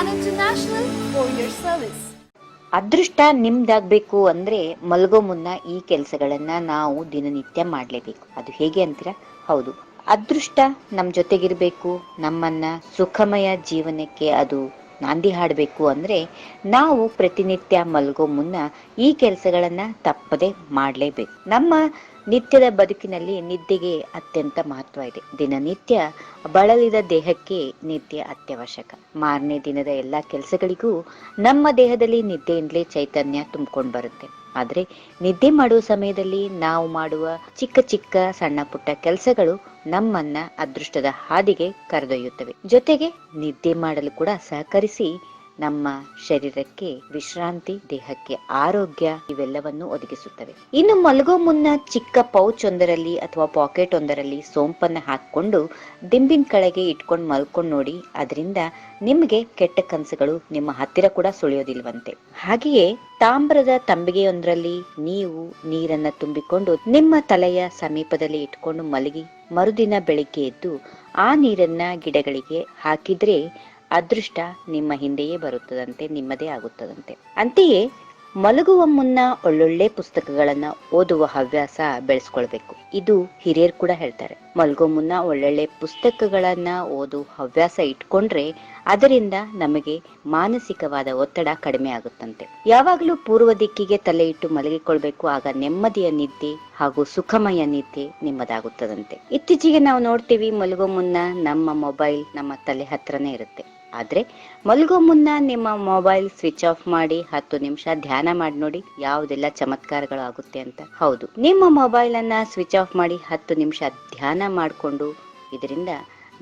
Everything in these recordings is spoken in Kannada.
an international courier service. ಅದೃಷ್ಟ ನಿಮ್ದಾಗಬೇಕು ಅಂದ್ರೆ ಮಲಗೋ ಮುನ್ನ ಈ ಕೆಲಸಗಳನ್ನು ನಾವು ದಿನನಿತ್ಯ ಮಾಡ್ಲೇಬೇಕು. ಅದು ಹೇಗೆ ಅಂತೀರಾ? ಹೌದು. ಅದೃಷ್ಟ ನಮ್ಮ ಜೊತೆಗಿರಬೇಕು, ನಮ್ಮನ್ನ ಸುಖಮಯ ಜೀವನಕ್ಕೆ ಅದು ನಾಂದಿ ಹಾಡಬೇಕು ಅಂದ್ರೆ ನಾವು ಪ್ರತಿನಿತ್ಯ ಮಲಗೋ ಮುನ್ನ ಈ ಕೆಲಸಗಳನ್ನು ತಪ್ಪದೆ ಮಾಡ್ಲೇಬೇಕು. ನಮ್ಮ ನಿತ್ಯದ ಬದುಕಿನಲ್ಲಿ ನಿದ್ದೆಗೆ ಅತ್ಯಂತ ಮಹತ್ವ ಇದೆ. ದಿನನಿತ್ಯ ಬಳಲಿದ ದೇಹಕ್ಕೆ ನಿದ್ದೆ ಅತ್ಯವಶ್ಯಕ. ಮಾರನೇ ದಿನದ ಎಲ್ಲಾ ಕೆಲಸಗಳಿಗೂ ನಮ್ಮ ದೇಹದಲ್ಲಿ ನಿದ್ದೆಯಿಂದಲೇ ಚೈತನ್ಯ ತುಂಬಿಕೊಂಡು ಬರುತ್ತೆ. ಆದ್ರೆ ನಿದ್ದೆ ಮಾಡುವ ಸಮಯದಲ್ಲಿ ನಾವು ಮಾಡುವ ಚಿಕ್ಕ ಚಿಕ್ಕ ಸಣ್ಣ ಪುಟ್ಟ ಕೆಲಸಗಳು ನಮ್ಮನ್ನ ಅದೃಷ್ಟದ ಹಾದಿಗೆ ಕರೆದೊಯ್ಯುತ್ತವೆ. ಜೊತೆಗೆ ನಿದ್ದೆ ಮಾಡಲು ಕೂಡ ಸಹಕರಿಸಿ ನಮ್ಮ ಶರೀರಕ್ಕೆ ವಿಶ್ರಾಂತಿ, ದೇಹಕ್ಕೆ ಆರೋಗ್ಯ ಇವೆಲ್ಲವನ್ನು ಒದಗಿಸುತ್ತವೆ. ಇನ್ನು ಮಲಗೋ ಮುನ್ನ ಚಿಕ್ಕ ಪೌಚ್ ಒಂದರಲ್ಲಿ ಅಥವಾ ಪಾಕೆಟ್ ಒಂದರಲ್ಲಿ ಸೋಂಪನ್ನು ಹಾಕ್ಕೊಂಡು ದಿಂಬಿನ ಕೆಳಗೆ ಇಟ್ಕೊಂಡು ಮಲ್ಕೊಂಡು ನೋಡಿ, ಅದರಿಂದ ನಿಮಗೆ ಕೆಟ್ಟ ಕನಸುಗಳು ನಿಮ್ಮ ಹತ್ತಿರ ಕೂಡ ಸುಳಿಯೋದಿಲ್ವಂತೆ. ಹಾಗೆಯೇ ತಾಮ್ರದ ತಂಬಿಗೆಯೊಂದರಲ್ಲಿ ನೀವು ನೀರನ್ನ ತುಂಬಿಕೊಂಡು ನಿಮ್ಮ ತಲೆಯ ಸಮೀಪದಲ್ಲಿ ಇಟ್ಕೊಂಡು ಮಲಗಿ ಮರುದಿನ ಬೆಳಿಗ್ಗೆ ಎದ್ದು ಆ ನೀರನ್ನ ಗಿಡಗಳಿಗೆ ಹಾಕಿದ್ರೆ ಅದೃಷ್ಟ ನಿಮ್ಮ ಹಿಂದೆಯೇ ಬರುತ್ತದಂತೆ, ನಿಮ್ಮದೇ ಆಗುತ್ತದಂತೆ. ಅಂತೆಯೇ, ಮಲಗುವ ಮುನ್ನ ಒಳ್ಳೊಳ್ಳೆ ಪುಸ್ತಕಗಳನ್ನ ಓದುವ ಹವ್ಯಾಸ ಬೆಳೆಸ್ಕೊಳ್ಬೇಕು. ಇದು ಹಿರಿಯರು ಕೂಡ ಹೇಳ್ತಾರೆ. ಮಲಗೋ ಮುನ್ನ ಒಳ್ಳೊಳ್ಳೆ ಪುಸ್ತಕಗಳನ್ನ ಓದು ಹವ್ಯಾಸ ಇಟ್ಕೊಂಡ್ರೆ ಅದರಿಂದ ನಮಗೆ ಮಾನಸಿಕವಾದ ಒತ್ತಡ ಕಡಿಮೆ ಆಗುತ್ತಂತೆ. ಯಾವಾಗಲೂ ಪೂರ್ವ ದಿಕ್ಕಿಗೆ ತಲೆ ಇಟ್ಟು ಮಲಗಿಕೊಳ್ಬೇಕು, ಆಗ ನೆಮ್ಮದಿಯ ನಿದ್ದೆ ಹಾಗೂ ಸುಖಮಯ ನಿದ್ದೆ ನಿಮ್ಮದಾಗುತ್ತದಂತೆ. ಇತ್ತೀಚೆಗೆ ನಾವು ನೋಡ್ತೀವಿ ಮಲಗೋ ಮುನ್ನ ನಮ್ಮ ಮೊಬೈಲ್ ನಮ್ಮ ತಲೆ ಹತ್ರನೇ ಇರುತ್ತೆ. ಆದ್ರೆ ಮಲ್ಗೋ ಮುನ್ನ ನಿಮ್ಮ ಮೊಬೈಲ್ ಸ್ವಿಚ್ ಆಫ್ ಮಾಡಿ ಹತ್ತು ನಿಮಿಷ ಧ್ಯಾನ ಮಾಡಿ ನೋಡಿ ಯಾವುದೆಲ್ಲ ಚಮತ್ಕಾರಗಳು ಆಗುತ್ತೆ ಅಂತ. ಹೌದು, ನಿಮ್ಮ ಮೊಬೈಲ್ ಅನ್ನ ಸ್ವಿಚ್ ಆಫ್ ಮಾಡಿ ಹತ್ತು ನಿಮಿಷ ಧ್ಯಾನ ಮಾಡಿಕೊಂಡು ಇದರಿಂದ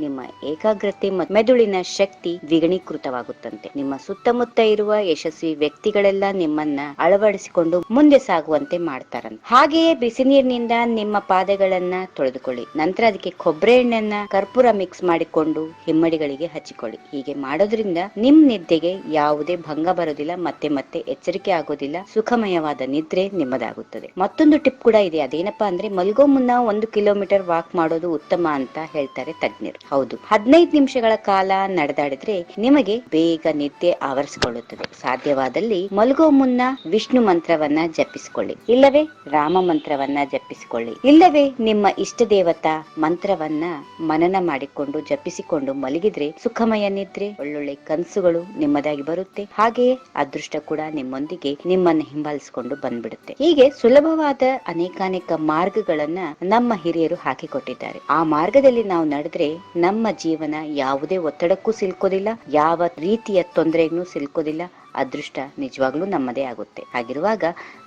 ನಿಮ್ಮ ಏಕಾಗ್ರತೆ ಮತ್ತು ಮೆದುಳಿನ ಶಕ್ತಿ ದ್ವಿಗುಣೀಕೃತವಾಗುತ್ತಂತೆ. ನಿಮ್ಮ ಸುತ್ತಮುತ್ತ ಇರುವ ಯಶಸ್ವಿ ವ್ಯಕ್ತಿಗಳೆಲ್ಲ ನಿಮ್ಮನ್ನ ಅಳವಡಿಸಿಕೊಂಡು ಮುಂದೆ ಸಾಗುವಂತೆ ಮಾಡ್ತಾರಂತೆ ಹಾಗೆಯೇ ಬಿಸಿ ನೀರಿನಿಂದ ನಿಮ್ಮ ಪಾದಗಳನ್ನ ತೊಳೆದುಕೊಳ್ಳಿ. ನಂತರ ಅದಕ್ಕೆ ಕೊಬ್ಬರಿ ಎಣ್ಣೆಯನ್ನ ಕರ್ಪೂರ ಮಿಕ್ಸ್ ಮಾಡಿಕೊಂಡು ಹಿಮ್ಮಡಿಗಳಿಗೆ ಹಚ್ಚಿಕೊಳ್ಳಿ. ಹೀಗೆ ಮಾಡೋದ್ರಿಂದ ನಿಮ್ ನಿದ್ದೆಗೆ ಯಾವುದೇ ಭಂಗ ಬರೋದಿಲ್ಲ, ಮತ್ತೆ ಮತ್ತೆ ಎಚ್ಚರಿಕೆ ಆಗೋದಿಲ್ಲ, ಸುಖಮಯವಾದ ನಿದ್ರೆ ನಿಮ್ಮದಾಗುತ್ತದೆ. ಮತ್ತೊಂದು ಟಿಪ್ ಕೂಡ ಇದೆ. ಅದೇನಪ್ಪಾ ಅಂದ್ರೆ ಮಲ್ಗೋ ಮುನ್ನ ಒಂದು ಕಿಲೋಮೀಟರ್ ವಾಕ್ ಮಾಡೋದು ಉತ್ತಮ ಅಂತ ಹೇಳ್ತಾರೆ ತಜ್ಞರು. ಹೌದು. ಹದಿನೈದು ನಿಮಿಷಗಳ ಕಾಲ ನಡೆದಾಡಿದ್ರೆ ನಿಮಗೆ ಬೇಗ ನಿದ್ದೆ ಆವರಿಸಿಕೊಳ್ಳುತ್ತದೆ. ಸಾಧ್ಯವಾದಲ್ಲಿ ಮಲಗೋ ಮುನ್ನ ವಿಷ್ಣು ಮಂತ್ರವನ್ನ ಜಪಿಸಿಕೊಳ್ಳಿ. ಇಲ್ಲವೇ ರಾಮ ಮಂತ್ರವನ್ನ ಜಪಿಸಿಕೊಳ್ಳಿ. ಇಲ್ಲವೇ ನಿಮ್ಮ ಇಷ್ಟ ದೇವತಾ ಮಂತ್ರವನ್ನ ಮನನ ಮಾಡಿಕೊಂಡು ಜಪಿಸಿಕೊಂಡು ಮಲಗಿದ್ರೆ ಸುಖಮಯ ನಿದ್ರೆ, ಒಳ್ಳೊಳ್ಳೆ ಕನಸುಗಳು ನಿಮ್ಮದಾಗಿ ಬರುತ್ತೆ. ಹಾಗೆಯೇ ಅದೃಷ್ಟ ಕೂಡ ನಿಮ್ಮೊಂದಿಗೆ ನಿಮ್ಮನ್ನು ಹಿಂಬಾಲಿಸಿಕೊಂಡು ಬಂದ್ಬಿಡುತ್ತೆ. ಹೀಗೆ ಸುಲಭವಾದ ಅನೇಕಾನೇಕ ಮಾರ್ಗಗಳನ್ನ ನಮ್ಮ ಹಿರಿಯರು ಹಾಕಿಕೊಟ್ಟಿದ್ದಾರೆ. ಆ ಮಾರ್ಗದಲ್ಲಿ ನಾವು ನಡೆದ್ರೆ ನಮ್ಮ ಜೀವನ ಯಾವುದೇ ಒತ್ತಡಕ್ಕೂ ಸಿಲ್ಕೋದಿಲ್ಲ, ಯಾವ ರೀತಿಯ ತೊಂದರೆಗೂ ಸಿಲ್ಕೋದಿಲ್ಲ. ಅದೃಷ್ಟ ನಿಜವಾಗ್ಲೂ ನಮ್ಮದೇ ಆಗುತ್ತೆ. ಹಾಗಿರುವಾಗ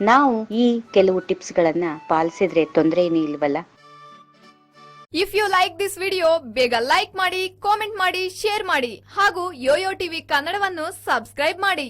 ನಾವು ಈ ಕೆಲವು ಟಿಪ್ಸ್ ಗಳನ್ನ ಪಾಲಿಸಿದ್ರೆ ತೊಂದರೆ ಏನೂ ಇಲ್ವಲ್ಲ? If you like this video ಬೇಗ ಲೈಕ್ ಮಾಡಿ ಕಾಮೆಂಟ್ ಮಾಡಿ ಶೇರ್ ಮಾಡಿ. ಹಾಗೂ ಯೋಯೋ ಟಿವಿ ಕನ್ನಡವನ್ನು ಸಬ್ಸ್ಕ್ರೈಬ್ ಮಾಡಿ.